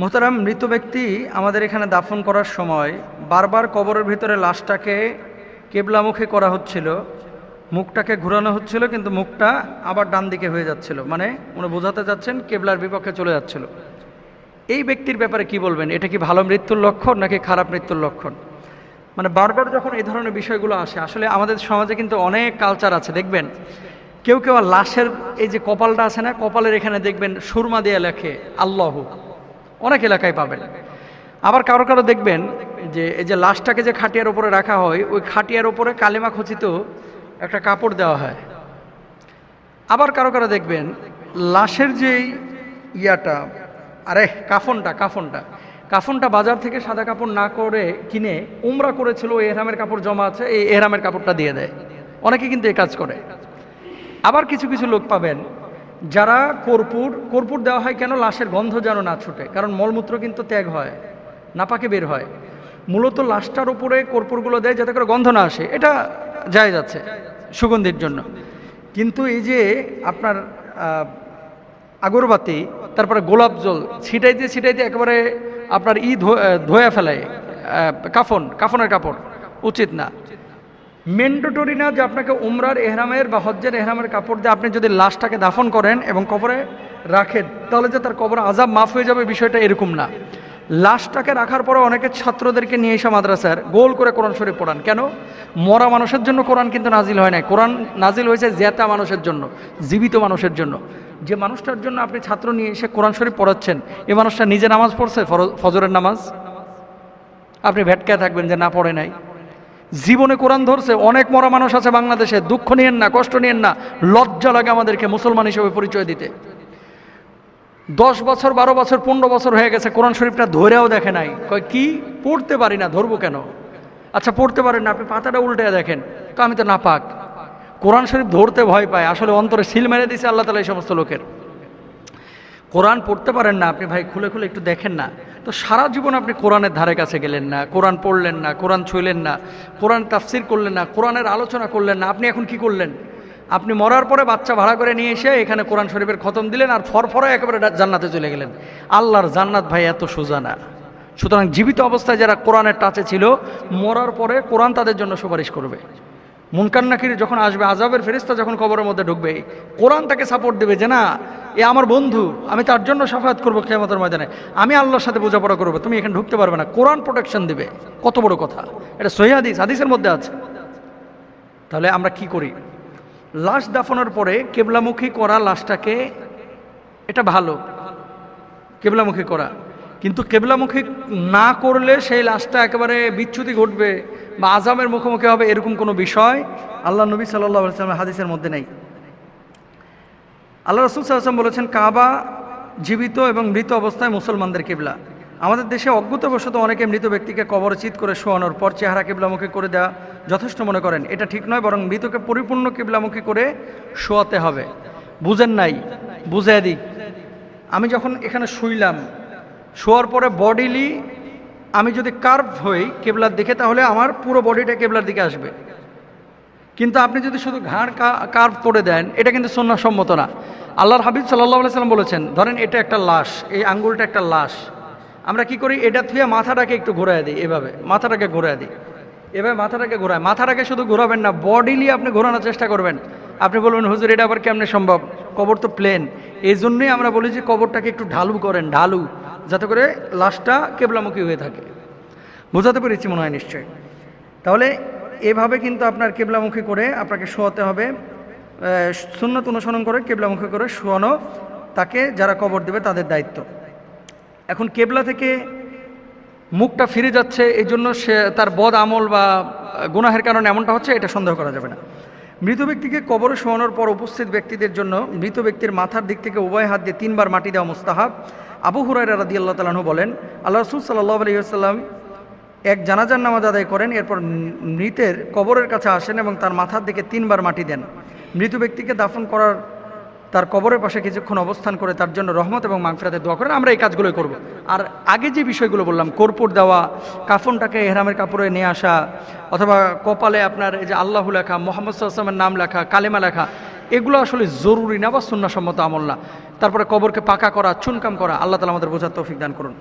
মোহতারাম মৃত ব্যক্তি আমাদের এখানে দাফন করার সময় বারবার কবরের ভিতরে লাশটাকে কেবলামুখী করা হচ্ছিল। মুখটাকে ঘোরানো হচ্ছিল, কিন্তু মুখটা আবার ডান দিকে হয়ে যাচ্ছিল। মানে উনি বোঝাতে যাচ্ছেন কেবলার বিপক্ষে চলে যাচ্ছিল। এই ব্যক্তির ব্যাপারে কি বলবেন? এটা কি ভালো মৃত্যুর লক্ষণ নাকি খারাপ মৃত্যুর লক্ষণ? মানে বারবার যখন এই ধরনের বিষয়গুলো আসে, আসলে আমাদের সমাজে কিন্তু অনেক কালচার আছে, দেখবেন? কেউ কেউ লাশের এই যে কপালটা আছে না, কপালের এখানে দেখবেন সুরমা দিয়ে লেখে, আল্লাহ। অনেক এলাকায় পাবেন। আবার কারও কারও দেখবেন যে এই যে লাশটাকে যে খাটিয়ার উপরে রাখা হয়, ওই খাটিয়ার উপরে কালিমা খচিত একটা কাপড় দেওয়া হয়। আবার কারও কারও দেখবেন লাশের যেই ইয়াটা, আরে কাফনটা কাফনটা কাফনটা বাজার থেকে সাদা কাপড় না করে কিনে উমরা করেছিল, ওই এহরামের কাপড় জমা আছে, এই এহরামের কাপড়টা দিয়ে দেয়। অনেকে কিন্তু এই কাজ করে। আবার কিছু কিছু লোক পাবেন যারা কর্পূর কর্পূর দেওয়া হয় কেন লাশের গন্ধ যেন না ছুটে? কারণ মলমূত্র কিন্তু ত্যাগ হয়, নাপাকে বের হয়। মূলত লাশটার উপরে কর্পূরগুলো দেয় যাতে করে গন্ধ না আসে। এটা যায় যাচ্ছে সুগন্ধির জন্য। কিন্তু এই যে আপনার আগরবাতি, তারপরে গোলাপ জল, ছিটাইতে ছিটাইতে একেবারে আপনার ই ধোয়া ফেলায়। কাফন, কাফনের কাপড়। উচিত না। মেন্ডেটরি না যে আপনাকে উমরার এহরামের বা হজ্জের এহরামের কাপড় দিয়ে আপনি যদি লাশটাকে দাফন করেন এবং কবরে রাখেন, তাহলে যে তার কবর আজাব মাফ হয়ে যাবে বিষয়টা এরকম না। লাশটাকে রাখার পরে অনেকে ছাত্রদেরকে নিয়ে এসে মাদ্রাসার গোল করে কোরআন শরীফ পড়ান। কেন? মরা মানুষের জন্য কোরআন কিন্তু নাজিল হয় নাই। কোরআন নাজিল হয়েছে জেতা মানুষের জন্য, জীবিত মানুষের জন্য। যে মানুষটার জন্য আপনি ছাত্র নিয়ে এসে কোরআন শরীফ পড়াচ্ছেন, এ মানুষটা নিজে নামাজ পড়ছে ফজরের নামাজ? আপনি ভেটকায় থাকবেন যে না পড়ে নাই। জীবনে কোরআন ধরছে, অনেক মরা মানুষ আছে বাংলাদেশে, দুঃখ নিয়েন না, কষ্ট নিয়েন না, লজ্জা লাগে আমাদেরকে মুসলমান হিসেবে পরিচয় দিতে। দশ বছর, বারো বছর, পনেরো বছর হয়ে গেছে, কোরআন শরীফটা ধরেও দেখে নাই। কয়, কি? পড়তে পারি না, ধরবো কেন? আচ্ছা পড়তে পারেন না, আপনি পাতাটা উল্টে দেখেন। তো আমি তো না পাক কোরআন শরীফ ধরতে ভয় পায়, আসলে অন্তরে সিল মেরে দিছে আল্লাহ তালা এই সমস্ত লোকের। কোরআন পড়তে পারেন না, আপনি ভাই, খুলে খুলে একটু দেখেন না। তো সারা জীবন আপনি কোরআনের ধারে কাছে গেলেন না, কোরআন পড়লেন না, কোরআন ছুঁলেন না, কোরআন তাফসির করলেন না, কোরআনের আলোচনা করলেন না, আপনি এখন কি করলেন? আপনি মরার পরে বাচ্চা ভাড়া করে নিয়ে এসে এখানে কোরআন শরীফের খতম দিলেন আর ফরফরে একেবারে জান্নাতে চলে গেলেন। আল্লাহর জান্নাত ভাই এত সোজা না। সুতরাং জীবিত অবস্থায় যারা কোরআনের টাচে ছিল, মরার পরে কোরআন তাদের জন্য সুপারিশ করবে। মুনকার নাকির যখন আসবে আজাবের ফেরিস্তা যখন কবরের মধ্যে ঢুকবে, কোরআন তাকে সাপোর্ট দেবে যে না এ আমার বন্ধু, আমি তার জন্য সাফায়াত করব কেমতের ময়দানে। আমি আল্লাহর সাথে বোঝাপড়া করব, তুমি এখানে ঢুকতে পারবে না। কোরআন প্রোটেকশন দিবে। কত বড় কথা। এটা সহি হাদিস, হাদিসের মধ্যে আছে। তাহলে আমরা কি করি? লাশ দাফনের পরে কেবলামুখী করা লাশটাকে, এটা ভালো। কেবলামুখী করা। কিন্তু কেবলামুখী না করলে সেই লাশটা একেবারে বিচ্যুতি ঘটবে বা আজামের মুখোমুখি হবে, এরকম কোনো বিষয় আল্লাহ নবী সাল্লাহ সাল্লামের হাদিসের মধ্যে নেই। আল্লাহ রসুল সাল্লাম বলেছেন, কাবা জীবিত এবং মৃত অবস্থায় মুসলমানদের কেবলা। আমাদের দেশে অজ্ঞতাবশত অনেকে মৃত ব্যক্তিকে কবরচিত করে শোয়ানোর পর চেহারা কেবলামুখী করে দেওয়া যথেষ্ট মনে করেন। এটা ঠিক নয়, বরং মৃতকে পরিপূর্ণ কেবলামুখী করে শোয়াতে হবে। বুঝেন নাই? বুঝে দিক। আমি যখন এখানে শুইলাম, শোয়ার পরে বডিলি আমি যদি কার্ভ হই কেবলার দিকে, তাহলে আমার পুরো বডিটা কেবলার দিকে আসবে। কিন্তু আপনি যদি শুধু ঘাড় কার্ভ করে দেন, এটা কিন্তু সন্ন্যাসম্মত না। আল্লাহর হাবিব সাল্লাহ সাল্লাম বলেছেন, ধরেন এটা একটা লাশ, এই আঙ্গুলটা একটা লাশ। আমরা কি করি? এটা থুয়ে মাথাটাকে একটু ঘোরায় দিই, এভাবে। মাথাটাকে ঘোরায় দিই। এভাবে মাথাটাকে ঘোরায়। মাথাটাকে শুধু ঘোরাবেন না বডিলি আপনি ঘোরানোর চেষ্টা করবেন। আপনি বলবেন, হুজুর, এটা আবার কেমনে সম্ভব? কবর তো প্লেন এই জন্যই আমরা বলি যে, কবরটাকে একটু ঢালু করেন, ঢালু, যাতে করে লাশটা কেবলামুখী হয়ে থাকে। বোঝাতে পেরেছি মনে হয় নিশ্চয়ই। তাহলে এভাবে কিন্তু আপনার কেবলামুখী করে আপনাকে শোয়াতে হবে। সুন্নত অনুসরণ করে, কেবলামুখী করে শোয়ানো, তাকে যারা কবর দেবে তাদের দায়িত্ব। এখন কেবলা থেকে মুখটা ফিরে যাচ্ছে এই জন্য সে তার বদ আমল বা গুনাহের কারণে এমনটা হচ্ছে, এটা সন্দেহ করা যাবে না। মৃত ব্যক্তিকে কবরে শোয়ানোর পর উপস্থিত ব্যক্তিদের জন্য মৃত ব্যক্তির মাথার দিক থেকে উভয় হাত দিয়ে তিনবার মাটি দেওয়া মুস্তাহাব। আবু হুরাই রাদি আল্লাহ তালাহু বলেন, আল্লাহ রসুল সাল্লাহ আলহিহাল্লাম এক জানাজার নামাজ আদায় করেন, এরপর মৃতের কবরের কাছে আসেন এবং তার মাথার দিকে তিনবার মাটি দেন। মৃত ব্যক্তিকে দাফন করার তার কবরের পাশে কিছুক্ষণ অবস্থান করে তার জন্য রহমত এবং মাগফিরাতে দোয়া করেন। আমরা এই কাজগুলোই করব। আর আগে যে বিষয়গুলো বললাম, কর্পূর দেওয়া, কাফনটাকে এহরামের কাপড়ে নিয়ে আসা, অথবা কপালে আপনার এই যে আল্লাহ লেখা, মোহাম্মদ সাল্লামের নাম লেখা, কালেমা লেখা, এগুলো আসলে জরুরি না বা সুন্নাসম্মত আমল না। তারপরে কবরকে পাকা করা, চুনকাম করা, আল্লাহ তালা আমাদের বোঝার তৌফিক দান করুন।